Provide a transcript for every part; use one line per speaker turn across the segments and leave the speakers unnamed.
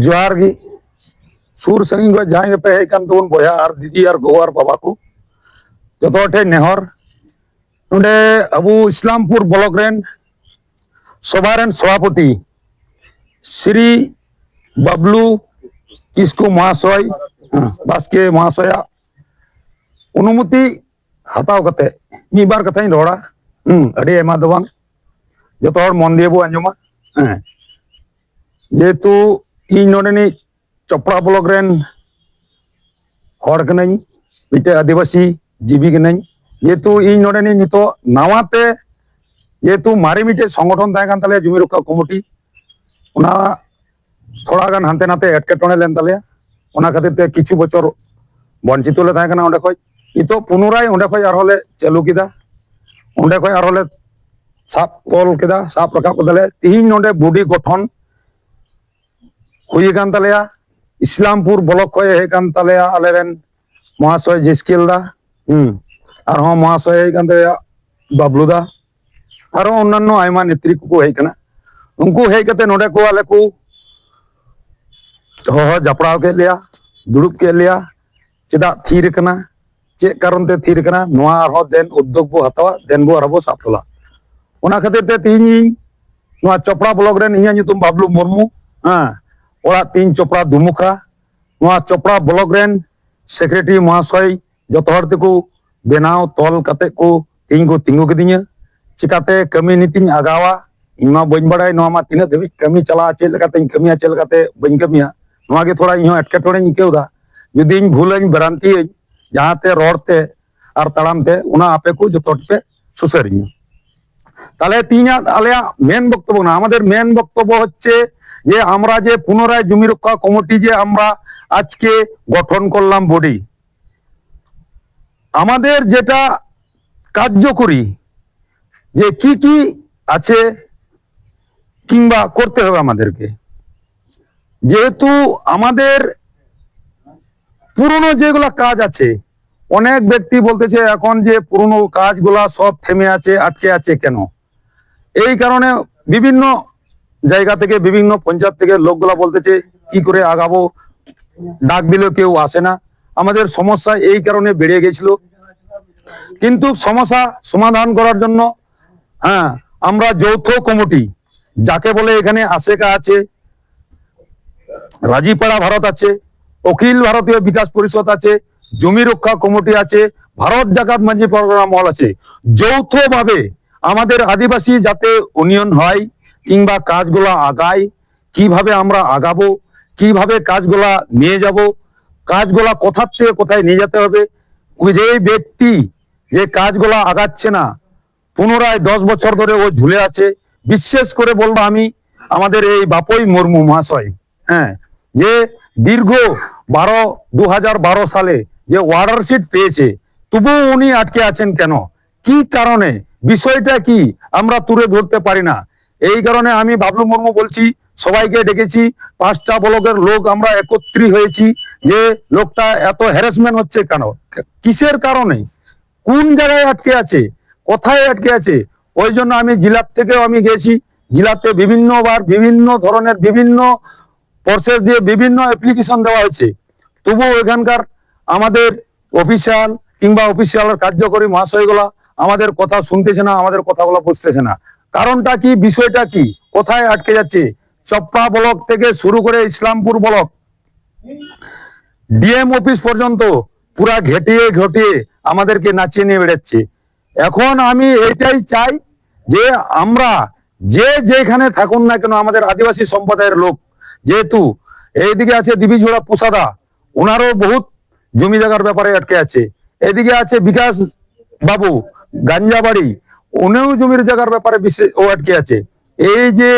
जोहार सुर संगी को जाए पे हेकान तबन बया और दीदी और गो और बाबा को जो ठे नेहर नुडे अब इस्लामपुर ब्लॉक रेन सभारेन सभापति श्री बाबलू किसको महाशय बास्के महाशय अनुमति हताव कते मिबार कथा रोड़ा हम्म अड़ी एमा दो जो मन दिए बो आंजमा जेहेतु ᱤᱧ ᱱᱚᱰᱮᱱᱤᱡ ᱪᱚᱯᱲᱟ ᱵᱞᱚᱠ ᱨᱮᱱ ᱦᱚᱲ ᱠᱟᱹᱱᱟᱹᱧ ᱢᱤᱫᱴᱮᱱ ᱟᱹᱫᱤᱵᱟᱹᱥᱤ ᱡᱤᱵᱤ ᱠᱟᱹᱱᱟᱹᱧ ᱡᱮᱦᱮᱛᱩ ᱤᱧ ᱱᱚᱰᱮᱱᱤᱡ ᱱᱤᱛᱚᱜ ᱱᱟᱣᱟᱛᱮ ᱡᱮᱦᱮᱛᱩ ᱢᱟᱨᱮ ᱢᱤᱫᱴᱮᱱ ᱥᱚᱝᱜᱚᱴᱷᱚᱱ ᱛᱟᱦᱮᱸ ᱠᱟᱱ ᱛᱟᱞᱮᱭᱟ ᱡᱩᱢᱤ ᱨᱚᱠᱠᱷᱟ ᱠᱚᱢᱤᱴᱤ ᱚᱱᱟ ᱛᱷᱚᱲᱟ ᱜᱟᱱ ᱦᱟᱱᱛᱮ ᱱᱟᱛᱮ ᱮᱴᱠᱮᱴᱚᱬᱮ ᱞᱮᱱ ᱛᱟᱞᱮᱭᱟ ᱚᱱᱟ ᱠᱷᱟᱹᱛᱤᱨ ᱛᱮ ᱠᱤᱪᱷᱩ ᱵᱚᱪᱷᱚᱨ ᱵᱚᱧᱪᱤᱛᱚ ᱞᱮ ᱛᱟᱦᱮᱸ ᱠᱟᱱᱟ ᱚᱸᱰᱮ ᱠᱷᱚᱡ ᱱᱤᱛᱚᱜ ᱯᱩᱱᱩᱨᱟᱭ ᱚᱸᱰᱮ ᱠᱷᱚᱡ ᱟᱨᱦᱚᱸ ᱞᱮ ᱪᱟᱹᱞᱩ ᱠᱮᱫᱟ ᱚᱸᱰᱮ ᱠᱷᱚᱡ ᱟᱨᱦᱚᱸ ᱞᱮ ᱥᱟᱵ ᱛᱚᱞ ᱠᱮᱫᱟ ᱥᱟᱵ ᱨᱟᱠᱟᱵ ᱠᱮᱫᱟᱞᱮ ᱛᱤᱦᱤᱧ ᱱᱚᱸᱰᱮ ᱵᱩᱰᱤ ᱜᱚᱴᱷᱚᱱ ᱦᱩᱭ ᱟᱠᱟᱱ ᱛᱟᱞᱮᱭᱟ ᱤᱥᱞᱟᱢᱯᱩᱨ ᱵᱞᱚᱠ ᱠᱷᱚᱡ ᱦᱮᱡ ᱟᱠᱟᱱ ᱛᱟᱞᱮᱭᱟ ᱟᱞᱮᱨᱮᱱ ᱢᱚᱦᱟᱥᱚᱭ ᱡᱤᱥᱠᱤᱞᱫᱟ ᱦᱩᱸ ᱟᱨᱦᱚᱸ ᱢᱚᱦᱟᱥᱚᱭ ᱦᱮᱡ ᱟᱠᱟᱱ ᱛᱟᱞᱮᱭᱟ ᱵᱟᱵᱞᱩᱫᱟ আরও অন্যান্য আইমা নেত্রী কো হেই কানা। উনকু হেই কাতে নোডে কো। আলে কো হহ হ্যাঁ, হ্যাঁ, জাপড়াও কে লিয়া দুড়ুপ কে লিয়া চেদা থির কানা চে কারণ তে থির কানা নোয়া আর হো দেন উদ্যোগ বো হাতাওয়া দেন বো আরবো সাফলা ওনা খাতে তে তিন নোয়া চপড়া ব্লক রে নিয়া নিতুম বাবলু মুর্মু। হ্যাঁ। ᱚᱲᱟᱜ ᱛᱤᱧ ᱪᱚᱯᱲᱟ ᱫᱩᱢᱩᱠᱟ ᱱᱚᱣᱟ ᱪᱚᱯᱲᱟ ᱵᱞᱚᱠ ᱨᱮᱱ ᱥᱮᱠᱨᱮᱴᱟᱨᱤ ᱢᱚᱦᱟᱥᱚᱭ ᱡᱚᱛᱚ ᱦᱚᱲ ᱛᱮᱠᱚ ᱵᱮᱱᱟᱣ ᱛᱚᱞ ᱠᱟᱛᱮ ᱠᱚ ᱤᱧ ᱠᱚ ᱛᱤᱸᱜᱩ ᱠᱤᱫᱤᱧᱟ ᱪᱤᱠᱟᱹᱛᱮ ᱠᱟᱹᱢᱤ ᱱᱤᱛᱤᱧ ᱟᱜᱟᱣᱟ ᱤᱧ ᱢᱟ ᱵᱟᱹᱧ ᱵᱟᱲᱟᱭ ᱱᱚᱣᱟ ᱢᱟ ᱛᱤᱱᱟᱹᱜ ᱫᱷᱟᱹᱵᱤᱡ ᱠᱟᱹᱢᱤ ᱪᱟᱞᱟᱜᱼᱟ ᱪᱮᱫ ᱞᱮᱠᱟᱛᱮᱧ ᱠᱟᱹᱢᱤᱭᱟ ᱪᱮᱫ ᱞᱮᱠᱟᱛᱮ ᱵᱟᱹᱧ ᱠᱟᱹᱢᱤᱭᱟ ᱱᱚᱣᱟ ᱜᱮ ᱛᱷᱚᱲᱟ ᱤᱧᱦᱚᱸ ᱮᱴᱠᱮᱴᱚᱬᱮᱧ ᱟᱹᱭᱠᱟᱹᱣᱫᱟ ᱡᱩᱫᱤᱧ ᱵᱷᱩᱞᱟᱹᱧ ᱵᱷᱨᱟᱱᱛᱤᱭᱟᱹᱧ ᱡᱟᱦᱟᱸᱛᱮ ᱨᱚᱲᱛᱮ ᱟᱨ ᱛᱟᱲᱟᱢᱛᱮ ᱚᱱᱟ ᱟᱯᱮ ᱠᱚ ᱡᱚᱛᱚ ᱯᱮ ᱥᱩᱥᱟᱹᱨᱤᱧᱟ তাহলে তিনাত আলেয়া মেন বক্তব্য না, আমাদের মেন বক্তব্য হচ্ছে যে আমরা যে পুনরায় জমি রক্ষা কমিটি যে আমরা আজকে গঠন করলাম বডি আমাদের যেটা কার্যকরী যে কি কি আছে কিংবা করতে হবে আমাদেরকে। যেহেতু আমাদের পুরনো যেগুলা কাজ আছে অনেক ব্যক্তি বলতেছে, এখন যে পুরনো কাজগুলা সব থেমে আছে, আটকে আছে কেন? এই কারণে বিভিন্ন জায়গা থেকে, বিভিন্ন পঞ্চায়েত থেকে লোকগুলা বলতেছে, কি করে আগাবো? ডাক দিলেও কেউ আসে না। আমাদের সমস্যা এই কারণে বেড়ে গেছিল। কিন্তু সমস্যা সমাধান করার জন্য হ্যাঁ আমরা যৌথ কমিটি, যাকে বলে এখানে আশেকা আছে রাজীপাড়া ভারত আছে, অখিল ভারতীয় বিকাশ পরিষদ আছে জমি রক্ষা কমিটি আছে, ভারত জাকাত মাঝি প্রোগ্রাম মহল আছে। যৌথভাবে আমাদের আদিবাসী যাতে ইউনিয়ন হয় কিংবা কাজগুলা আগায়, কীভাবে আমরা আগাবো, কীভাবে কাজগুলা নিয়ে যাব, কাজগুলা কোথার থেকে কোথায় নিয়ে যেতে হবে যে ব্যক্তি যে কাজগুলা আগাচ্ছে না, পুনরায় দশ বছর ধরে ও ঝুলে আছে, বিশেষ করে বলব আমি, আমাদের এই বাপই মুর্মু মহাশয় হ্যাঁ যে দীর্ঘ বারো দু সালে যে ওয়ার্ডার শিট পেয়েছে, তবুও উনি আটকে আছেন কেন? কি কারণে? বিষয়টা কি? আমরা তুলে ধরতে পারি না। এই কারণে আমি বাবলু মুর্মু বলছি, সবাইকে ডেকেছি, পাঁচটা ব্লকের লোক আমরা একত্রী হয়েছি যে লোকটা এত হ্যারাসমেন্ট হচ্ছে কেন? কিসের কারণে? কোন জায়গায় আটকে আছে? কোথায় আটকে আছে? ওই জন্য আমি জেলার থেকেও আমি গেছি। জেলাতে বিভিন্নবার বিভিন্ন ধরনের বিভিন্ন প্রসেস দিয়ে বিভিন্ন অ্যাপ্লিকেশন দেওয়া হয়েছে। তবুও এখানকার আমাদের অফিসিয়াল কিংবা অফিসিয়াল কার্যকরী মহাশয়গুলা আমাদের কথা শুনতেছে না, আমাদের কথাগুলো বুঝতেছে না। কারণটা কি, বিষয়টা কি, কোথায় আটকে যাচ্ছে? চপ্পা ব্লক থেকে শুরু করে ইসলামপুর ব্লক। ডিএম অফিস পর্যন্ত পুরা ঘেটিয়ে ঘটিয়ে আমাদেরকে নাচিয়ে নিয়ে বেড়াচ্ছে। এখন আমি এটাই চাই যে আমরা যে যেখানে থাকুন না কেন, আমাদের আদিবাসী সম্প্রদায়ের লোক, যেহেতু এইদিকে আছে দিবিঝোড়া পোসাদা, ওনারও বহুত জমি জায়গার ব্যাপারে আটকে আছে। এদিকে আছে বিকাশ বাবু, গাঞ্জাবাড়ি। উনিও জমির জায়গার ব্যাপারে বিশেষ ও আটকে আছে। এই যে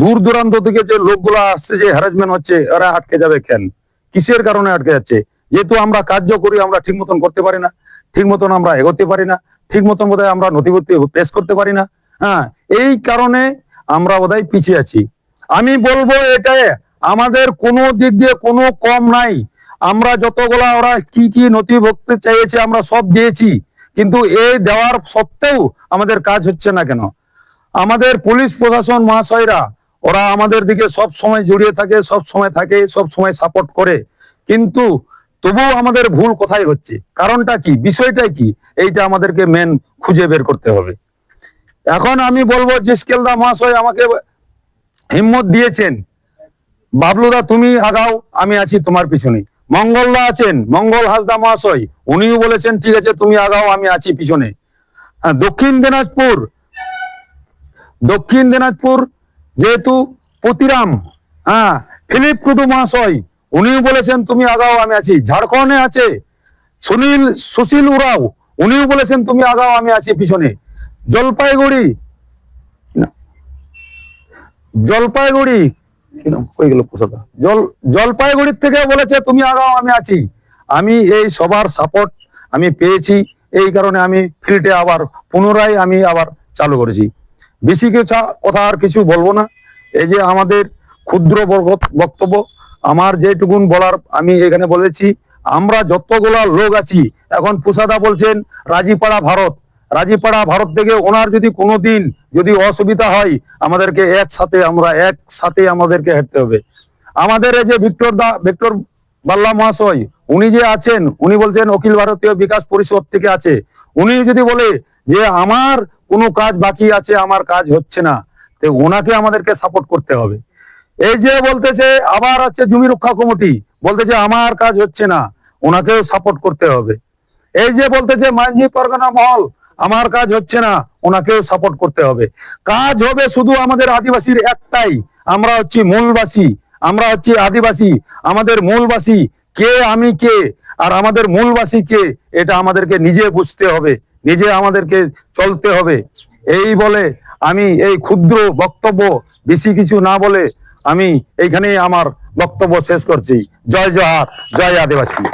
দূর দূরান্ত থেকে যে লোকগুলো আসছে, যে হ্যারাসমেন্ট হচ্ছে ওরা আটকে যাবে কেন? কিসের কারণে আটকে যাচ্ছে? যেহেতু আমরা কার্য করি, আমরা ঠিক মতন করতে পারি না। ঠিক মতন আমরা এগোতে পারি না। ঠিক মতন বোধহয় আমরা নথিপত্র পেশ করতে পারি না। হ্যাঁ এই কারণে আমরা বোধহয় পিছিয়ে আছি। আমি বলব এটা আমাদের কোনো দিক দিয়ে কোনো কম নাই। আমরা যতগুলা ওরা কি কি নথিভুক্ত চাইছে আমরা সব দিয়েছি, কিন্তু এই দেওয়ার সত্ত্বেও আমাদের কাজ হচ্ছে না কেন? আমাদের পুলিশ প্রশাসন মহাশয়রা, ওরা আমাদের দিকে সব সময় জড়িয়ে থাকে, সব সময় থাকে, সব সময় সাপোর্ট করে। কিন্তু তবুও আমাদের ভুল কোথায় হচ্ছে? কারণটা কি? বিষয়টা কি? এইটা আমাদেরকে মেন খুঁজে বের করতে হবে। এখন আমি বলব যে স্কেলদা মহাশয় আমাকে হিম্মত দিয়েছেন, বাবলুদা তুমি আগাও, আমি আছি তোমার পিছনে মঙ্গলদা আছেন, মঙ্গল হাসদা মহাশয়। উনিও বলেছেন, ঠিক আছে, তুমি আগাও, আমি আছি পিছনে। দক্ষিণ দিনাজপুর দক্ষিণ দিনাজপুর যেহেতু পতিরাম হ্যাঁ ফিলিপ কুদু মহাশয়, উনিও বলেছেন, তুমি আগাও, আমি আছি। ঝাড়খণ্ডে আছে সুনীল, সুশীল উরাও, উনিও বলেছেন, তুমি আগাও, আমি আছি পিছনে। জলপাইগুড়ি জলপাইগুড়ি কই গেল পোষাটা জল, জলপাইগুড়ির থেকে বলেছে, তুমি আগাও আমি আছি। আমি এই সবার সাপোর্ট আমি পেয়েছি। এই কারণে আমি ফিল্ডে আবার, পুনরায় আমি আবার চালু করেছি। বেশি কিছু, কথা আর কিছু বলব না। এই যে আমাদের ক্ষুদ্র বক্তব্য, আমার যেটুকুন বলার আমি এখানে বলেছি, আমরা যতগুলা লোক আছি, এখন পুষাদা বলছেন, রাজিপাড়া ভারত। রাজীপাড়া ভারত থেকে ওনার যদি কোনোদিন যদি অসুবিধা হয়, আমাদেরকে একসাথে আমরা একসাথে আমাদেরকে হেঁটতে হবে। আমাদের এই যে ভিক্টর দা, ভিক্টর বাল্লা মহাশয়, উনি যে আছেন, উনি বলছেন অখিল ভারতীয় বিকাশ পরিষদ থেকে আছে। উনি যদি বলে যে আমার কোনো কাজ বাকি আছে, আমার কাজ হচ্ছে না, তো ওনাকে আমাদেরকে সাপোর্ট করতে হবে। এই যে বলতেছে, আবার আছে জমি রক্ষা কমিটি, বলতেছে আমার কাজ হচ্ছে না, ওনাকেও সাপোর্ট করতে হবে। এই যে বলতেছে মাঝি পরগনা মহল আমার কাজ হচ্ছে না, ওনাকেও সাপোর্ট করতে হবে। কাজ হবে শুধু আমাদের আদিবাসীর একটাই, আমরা হচ্ছি মূলবাসী, আমরা হচ্ছি আদিবাসী, আমাদের মূলবাসী কে, আমি কে, আর আমাদের মূলবাসী কে, এটা আমাদেরকে নিজে বুঝতে হবে, নিজে আমাদেরকে চলতে হবে। এই বলে আমি এই ক্ষুদ্র বক্তব্য, বেশি কিছু না বলে আমি এইখানেই আমার বক্তব্য শেষ করছি। জয় জহার, জয় আদিবাসী।